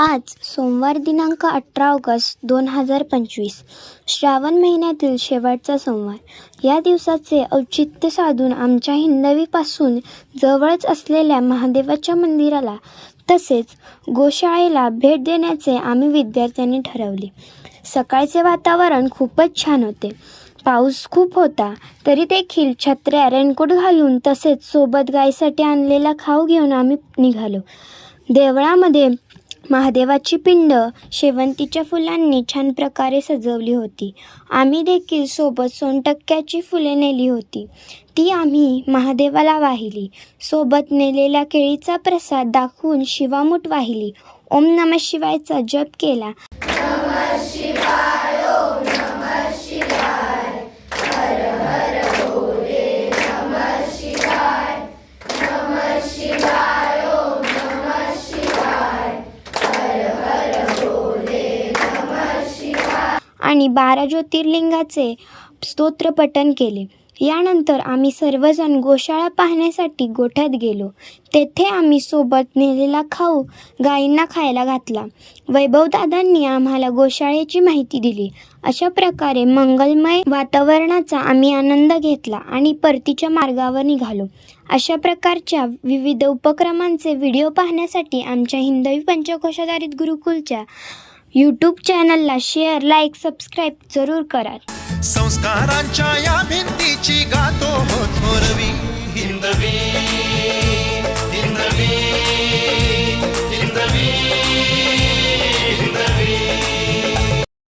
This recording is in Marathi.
आज सोमवार दिनांक अठरा ऑगस्ट दोन हजार पंचवीस श्रावण महिन्यातील शेवटचा सोमवार. या दिवसाचे औचित्य साधून आमच्या हिंदवीपासून जवळच असलेल्या महादेवाच्या मंदिराला तसेच गोशाळेला भेट देण्याचे आम्ही विद्यार्थ्यांनी ठरवले. सकाळचे वातावरण खूपच छान होते. पाऊस खूप होता तरी देखील छत्र्या रेनकोट घालून तसेच सोबत गायीसाठी आणलेला खाऊ घेऊन आम्ही निघालो. देवळामध्ये महादेवाची पिंड शेवंतीच्या फुलांनी छान प्रकारे सजवली होती. आम्ही देखील सोबत सोनटक्क्याची फुले नेली होती. ती आम्ही महादेवाला वाहिली. सोबत नेलेल्या केळीचा प्रसाद दाखवून शिवामूठ वाहिली. ओम नम शिवायचा जप केला. आणि बारा ज्योतिर्लिंगाचे स्तोत्रपठण केले. यानंतर आम्ही सर्वजण गोशाळा पाहण्यासाठी गोठ्यात गेलो. तेथे आम्ही सोबत नेलेला खाऊ गायींना खायला घातला. वैभवदादांनी आम्हाला गोशाळेची माहिती दिली. अशा प्रकारे मंगलमय वातावरणाचा आम्ही आनंद घेतला आणि परतीच्या मार्गावर निघालो. अशा प्रकारच्या विविध उपक्रमांचे व्हिडिओ पाहण्यासाठी आमच्या हिंदवी पंचकोशाधारित गुरुकुलच्या यूट्यूब चॅनलला शेअर लाईक सबस्क्राईब जरूर करा संस्कारांच्या या भिंतीची गातो